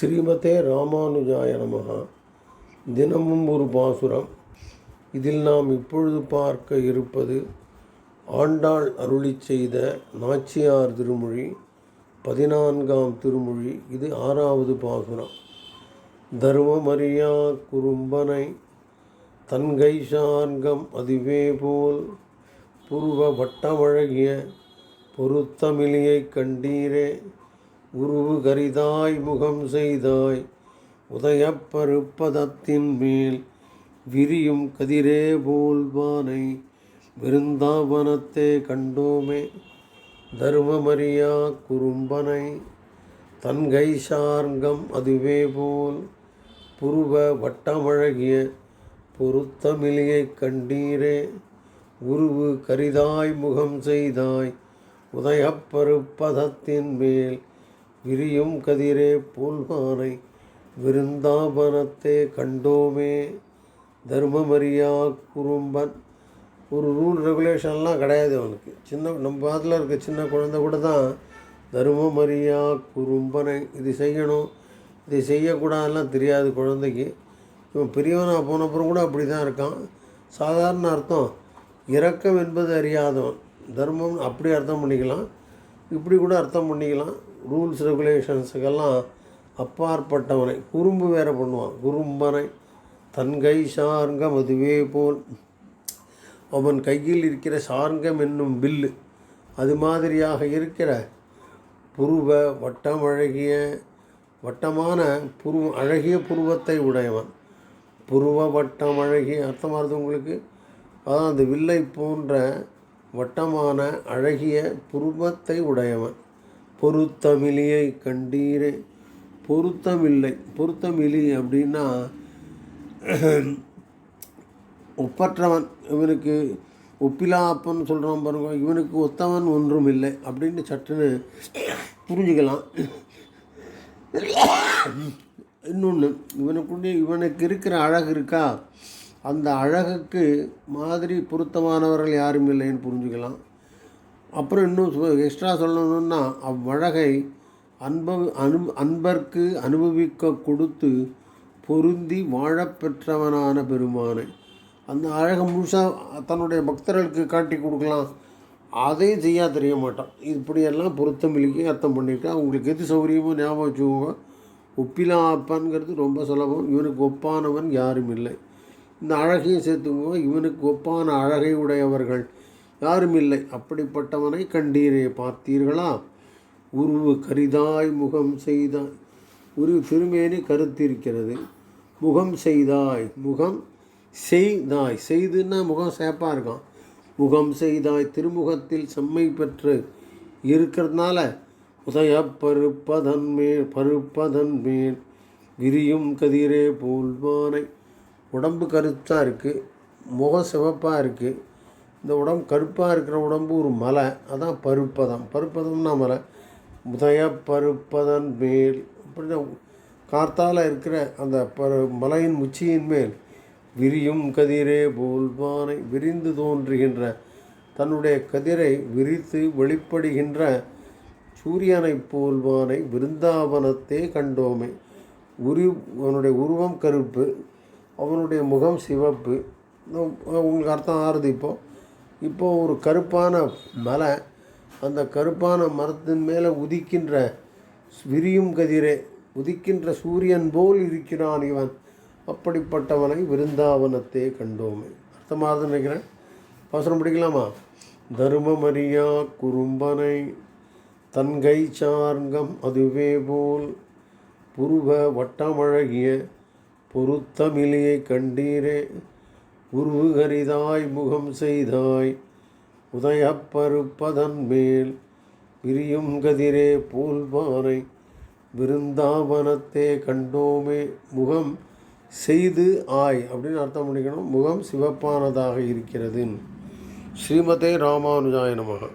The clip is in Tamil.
ஸ்ரீமதே ராமானுஜாய நமகா தினமும் ஒரு பாசுரம். இதில் நாம் இப்பொழுது பார்க்க இருப்பது ஆண்டாள் அருளிச் செய்த நாச்சியார் திருமொழி பதினான்காம் திருமொழி இது ஆறாவது பாசுரம். தர்மமரியா குறும்பனை தன்கை சார்கம் அதுவே போல் புருவ வட்டமழகிய பொருத்தமிழியைக் கண்டீரே. உருவு கரிதாய் முகம் செய்தாய். உதயப்பருப்பதத்தின் மேல் விரியும் கதிரே போல்வானை விருந்தாவனத்தே கண்டோமே. தர்மமரியா குறும்பனை தன்கை சார்கம் அதுவே போல் புருவ வட்டமழகிய பொருத்தமிழியை கண்டீரே. உருவு கரிதாய் முகம் செய்தாய் உதயப்பருப்பதத்தின் மேல் விரியும் கதிரே போல்வானை விருந்தாபனத்தே கண்டோமே. தர்மமரியா குறும்பன். ஒரு ரூல் ரெகுலேஷன்லாம் கிடையாது அவனுக்கு. சின்ன நம்ம பாத்தில் இருக்க சின்ன குழந்தை கூட தான் தர்மமரியா குறும்பனை இது செய்யணும். இது செய்யக்கூடாதுலாம் தெரியாது குழந்தைக்கு. இவன் பெரியவனாக போனப்புறம் கூட அப்படி தான் இருக்கான். சாதாரண அர்த்தம். இரக்கம் என்பது அறியாதவன். தர்மம் அப்படி அர்த்தம் பண்ணிக்கலாம். இப்படி கூட அர்த்தம் பண்ணிக்கலாம். ரூல்ஸ் ரெகுலேஷன்ஸுக்கெல்லாம் அப்பாற்பட்டவனை குறும்பு வேற பண்ணுவான். குறும்பனை தன்கை சார்கம் அதுவே போல். அவன் கையில் இருக்கிற சார்கம் என்னும் வில்லு அது மாதிரியாக இருக்கிற புருவ வட்டம் அழகிய வட்டமான புருவ அழகிய புருவத்தை உடையவன். புருவ வட்டம் அழகிய அர்த்தமாகுது உங்களுக்கு? அதான் அந்த வில்லை போன்ற வட்டமான அழகிய புருவத்தை உடையவன். பொருத்தமிழியை கண்டீரே. பொருத்தமில்லை. பொருத்தமிழி அப்படின்னா ஒப்பற்றவன் இவனுக்கு ஒப்பிலாப்பன் சொல்கிறான் பாருங்க. இவனுக்கு ஒத்தவன் ஒன்றும் இல்லை அப்படின்னு சட்டுன்னு புரிஞ்சுக்கலாம். இன்னொன்று இவனுக்குள்ளே இவனுக்கு இருக்கிற அழகு இருக்கா? அந்த அழகுக்கு மாதிரி பொருத்தமானவர்கள் யாரும் இல்லைன்னு புரிஞ்சுக்கலாம். அப்புறம் இன்னும் எக்ஸ்ட்ரா சொல்லணும்னா அவ்வழகை அன்ப அனு அன்பர்க்கு அனுபவிக்க கொடுத்து பொருந்தி வாழப்பெற்றவனான பெருமானை. அந்த அழகை முழுசாக தன்னுடைய பக்தர்களுக்கு காட்டி கொடுக்கலாம். அதையும் செய்யா தெரிய மாட்டான். இப்படியெல்லாம் பொருத்தம் இலக்கி அர்த்தம் பண்ணியிருக்கேன் அவங்களுக்கு எது சௌகரியமோ ஞாபகம் வச்சுக்கோங்க. ஒப்பிலா அப்பான்ங்கிறது ரொம்ப சுலபம். இவனுக்கு ஒப்பானவன் யாரும் இல்லை. இந்த அழகையும் சேர்த்துக்கோங்க. இவனுக்கு ஒப்பான அழகை உடையவர்கள் யாரும் இல்லை அப்படிப்பட்டவனை கண்டீரே பார்த்தீர்களா? உருவு கரிதாய் முகம் செய்தாய். உருவு திருமேனி கருத்திருக்கிறது. முகம் செய்தாய். முகம் செய்தாய். செய்துன்னா முகம் சேப்பாக இருக்கான் முகம் செய்தாய். திருமுகத்தில் செம்மை பெற்று இருக்கிறதுனால உதய பருப்பதன் மேல் பருப்பதன் மேல் விரியும் கதிரே போல்வானை. உடம்பு கருத்தாக இருக்குது முகம் சிவப்பாக இருக்குது இந்த உடம்பு கருப்பாக இருக்கிற உடம்பு ஒரு மலை. அதான் பருப்பதம். பருப்பதம்னா மலை. உதய பருப்பதன் மேல். அப்படின்னா கார்த்தால் இருக்கிற அந்த பரு மலையின் உச்சியின் மேல் விரியும் கதிரே போல்வானை விரிந்து தோன்றுகின்ற தன்னுடைய கதிரை விரித்து வெளிப்படுகின்ற சூரியனைப் போல்வானை விருந்தாவனத்தே கண்டோமே. உரு அவனுடைய உருவம் கருப்பு அவனுடைய முகம் சிவப்பு. உங்களுக்கு அர்த்தம் ஆறுது இப்போது இப்போ ஒரு கருப்பான மலை அந்த கருப்பான மரத்தின் மேலே உதிக்கின்ற விரியும் கதிரே உதிக்கின்ற சூரியன் போல் இருக்கிறான் இவன். அப்படிப்பட்டவனை விருந்தாவனத்தே கண்டோமே. அர்த்தமாக நினைக்கிறேன். அவசரம் பிடிக்கலாமா? தருமமரியா குறும்பனை தன்கை சார்கம் அதுவே போல் புருவ வட்டமழகிய பொருத்தமிழியை கண்டீரே. உருவுகரிதாய் முகம் செய்தாய். உதயப்பருப்பதன் மேல் பிரியும் கதிரே போல்வானை விருந்தாவனத்தே கண்டோமே முகம் செய்து ஆய். அப்படின்னு அர்த்தம் பண்ணிக்கணும். முகம் சிவப்பானதாக இருக்கிறது. ஸ்ரீமதே ராமானுஜாய நமக.